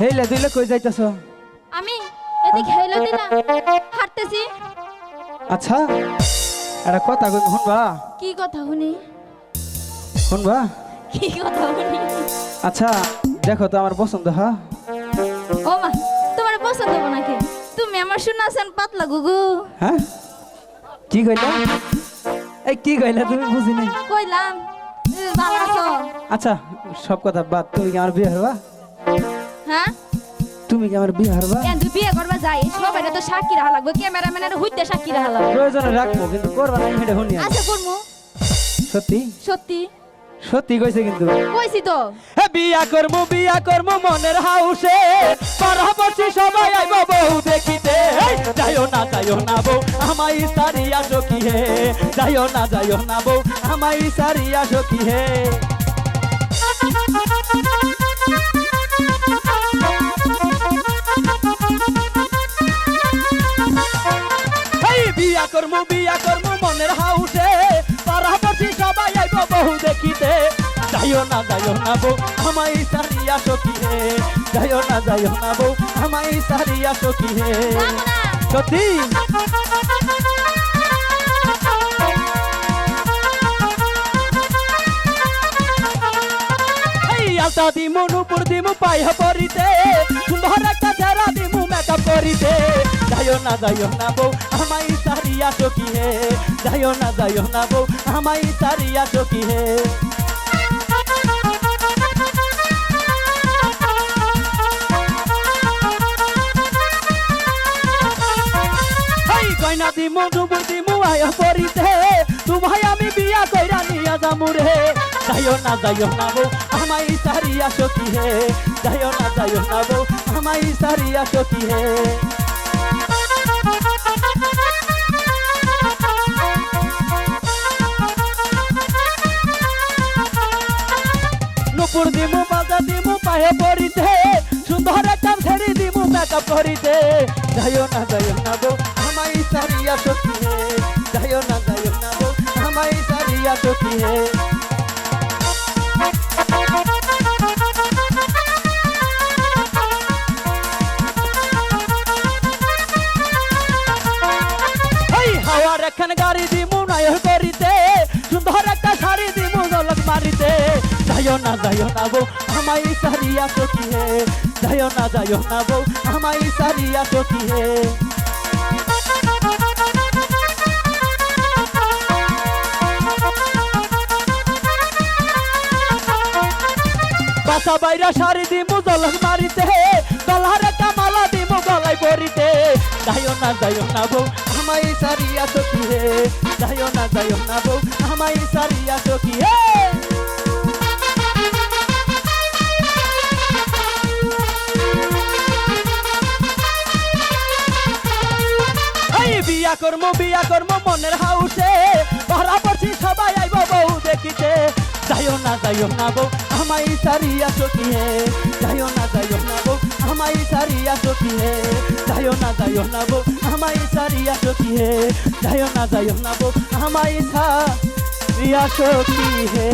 হেইলে দুইলে কই যাইতাছ? আমি এদিকে হেলো দিলাম হাঁটতেছি। আচ্ছা একটা কথা কই শুনবা? কি কথা শুনি? শুনবা? কি কথা শুনি? আচ্ছা দেখো তো আমার পছন্দ হ্যাঁ ও মা তোমার পছন্দ হব নাকি? তুমি আমার শোনাছেন পাতলা গুগু। হ্যাঁ কি কইলা? এই কি কইলা তুমি বুঝি নাই। কইলাম আচ্ছা সব কথা বাদ তুমি কি আমার বিয়ে হারবা হ্যাঁ? তুমি কি আমার বিয়ে হারবা? কেন তুই বিয়ে করবা? যাই সবাই তো সাক্ষী রাখা লাগবে ক্যামেরাম্যানের হইতে সাক্ষী রাখা লাগবে। প্রয়োজনে রাখব কিন্তু করবা না শুনি আমি। আচ্ছা করমু। সত্যি? সত্যি। সত্যি কইছে কিন্তু। কইছি তো। হে বিয়া করমু বিয়া করমু মনের হাউসে। পারাবছি সবাই আইব বউ দেখিতে। যাইও না যাইও না বউ আমাই সারিয়া সখী হে? যাইও না যাইও না বউ আমাই সারিয়া সখী হে? দেখিতে যাইও না যাইও না বউ আমাই সারিয়া সখী হে যাইও না যাইও না বউ আমাই সারিয়া সখী হে এই আলতা দিমু নুপুর দিমু পাইহ পরিতে সুন্দর একটা চেহারা দিমু মেকআপ করিতে। যাইও না যাইও না বউ আমাই সারিয়া সখী হে। যাইও না যাইও না বউ আমাই সারিয়া সখী হে। গয়না দিমু ডুবুর দিমু, আয় পরিতে তোমায় আমি বিয়া কইরা নিয়া যামু রে। যাইও না যাইও না বউ আমাই সারিয়া সখী হে। যাইও না যাইও না বউ আমাই সারিয়া সখী হে। নুপুর দিমু বাজা দিমু, পায়ে পরিতে সুন্দর একটা ছেড়ি দিমু মেকআপ করিতে যাইও না যাইও না বউ আমাই সারিয়া সখী হে যাইও না যাইও না বউ আমাই সারিয়া সখী হে হাওয়ার একখান গাড়ি যাইও না যাইও না বউ আমাই সারিয়া সখী হে যাইও না যাইও না বউ আমাই সারিয়া সখী হে বাসা বাইরা শাড়ি দিমু জলক মারিতে গলার একটা মালা দিমু গলায় পরিতে যাইও না যাইও না বউ আমাই সারিয়া সখী হে যাইও না যাইও না বউ আমাই সারিয়া সখী হে বিয়া করমু বিয়া করমু, মনের হাউসে। ধরা পড়ছি, সবাই আইব বউ দেখিতে। যাইও না যাইও না বউ আমাই সারিয়া হে যাইও না যাইও না বউ আমাই সারিয়া হে যাইও না যাইও না বউ আমাই সারিয়া হে যাইও না যাইও না বউ আমাই সারিয়া হে